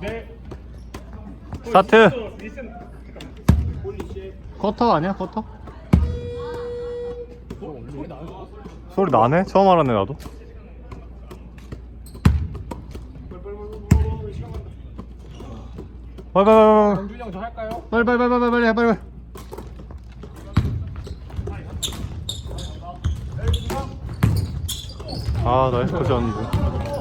네. 스타트. 커터 아니야 커터? 소리 나네? 처음 알았네 나도 빨리 빨리 정준이 형저 할까요? 빨리 빨리 빨리 빨리 빨리 빨리 빨리 아 나이스 컷이었는데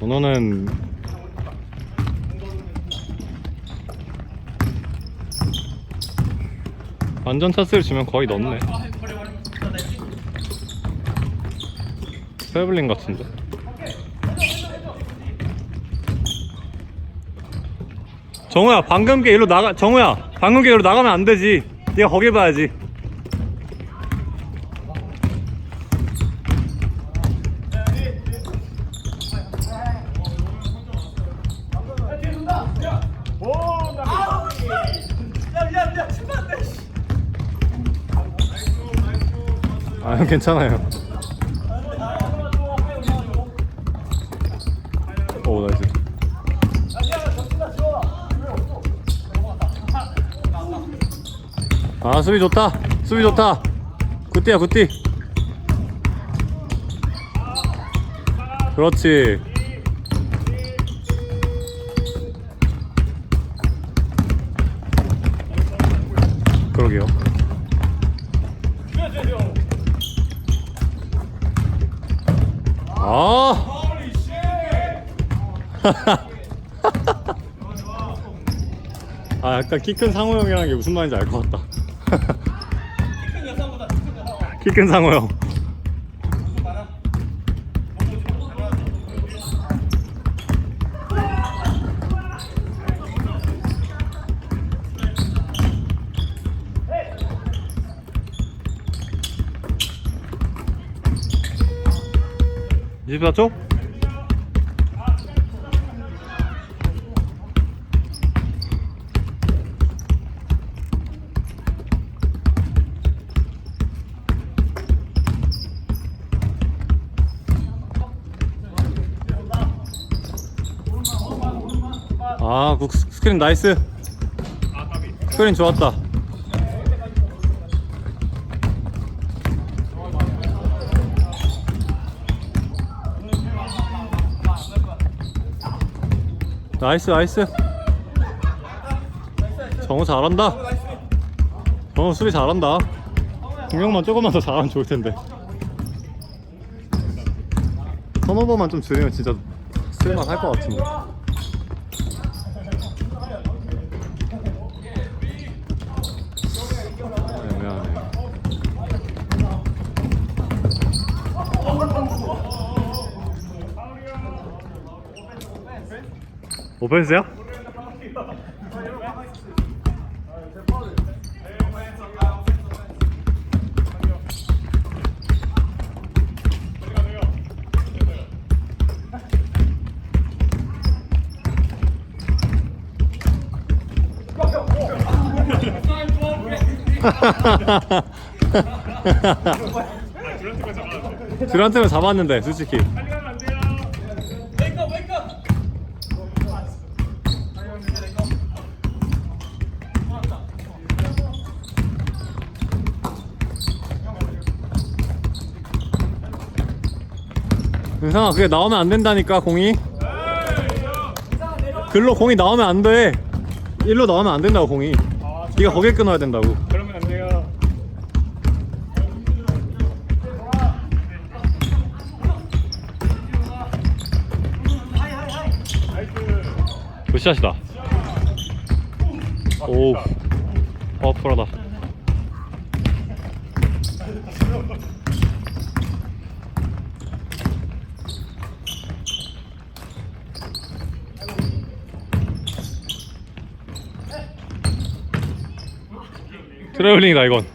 번호는 완전 차스를 주면 거의 넣네 세블린 같은데? 정우야 방금 게 일로 나가 정우야 방금 게 일로 나가면 안 되지. 네가 거기 봐야지. 아 괜찮아요 아 수비 좋다. 수비 좋다. 굿띠야 굿띠. 그렇지. 그러게요. 아! 아 약간 키 큰 상호 형이라는 게 무슨 말인지 알 것 같다 키큰 상호 형24초? 아, 국 스크린 나이스. 스크린 좋았다. 나이스, 나이스. 정우 잘한다. 정우 수비 잘한다. 공격만 조금만 더 잘하면 좋을 텐데. 턴오버만 좀 줄이면 진짜 쓸만 할 것 같은데. 애매하네. 오펜스야? 듀란트는 잡았는데 솔직히 은상아 그게 나오면 안 된다니까 공이. 글로 공이 나오면 안돼. 일로 나오면 안 된다고 공이. 네가 거기에 끊어야 된다고. 굿샷이다. 오 파워풀하다 트래블링이다 이건.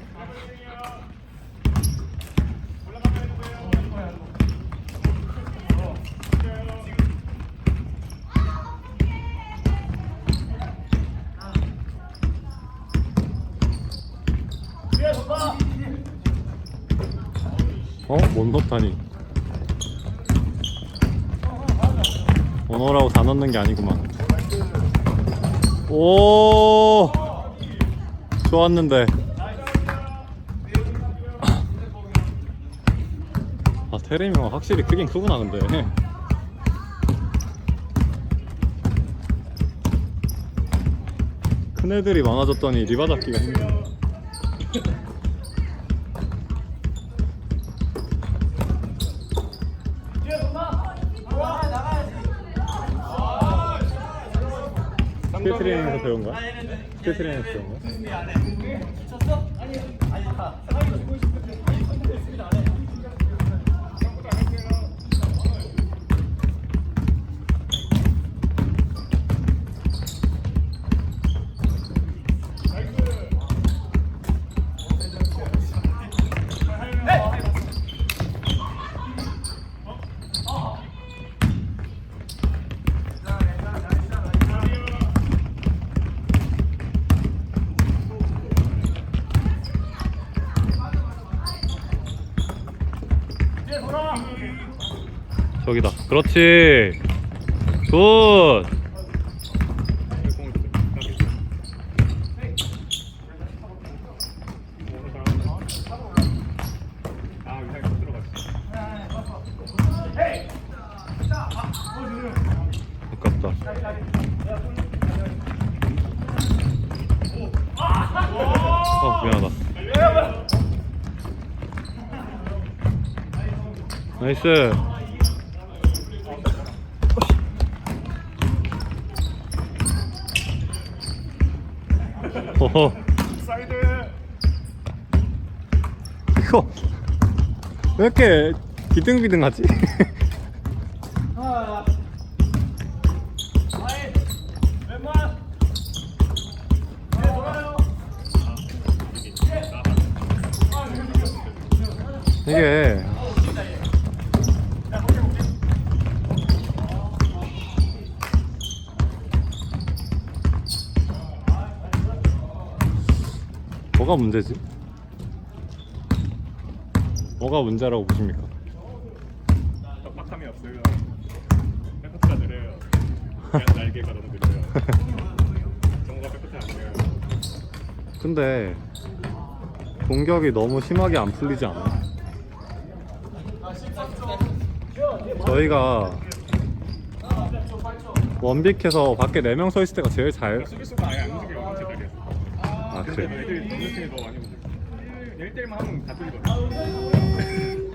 어? 뭔섭다니? 번호라고 다 넣는 게 아니구만. 오! 좋았는데. 아 테레미 형 확실히 크긴 크구나 근데. 큰 애들이 많아졌더니 리바 잡기가 힘드네 스킬 트레이닝에서 배운 거야? 스킬 트레이닝에서 배운 거야? 저기다. 그렇지. 굿. 아깝다. 어 미안하다 나이스 어허 사이드. 이거 왜 이렇게 비등비등하지? 이게 뭐가 문제지? 뭐가 문제라고 보십니까? 빡빡함이 없어요. 백퍼트가 느려요. 날개가 너무 느려요. 정우가 백퍼트 안 돼요. 근데 공격이 너무 심하게 안 풀리지 않아? 저희가 원빅해서 밖에 4명 서 있을 때가 제일 잘 수비수가 아예 안 다리에서. 아, 근데 그래? 애들이 넘는 팀이 더 많이 움직여. 1대1만 하면 다 뚫리거든.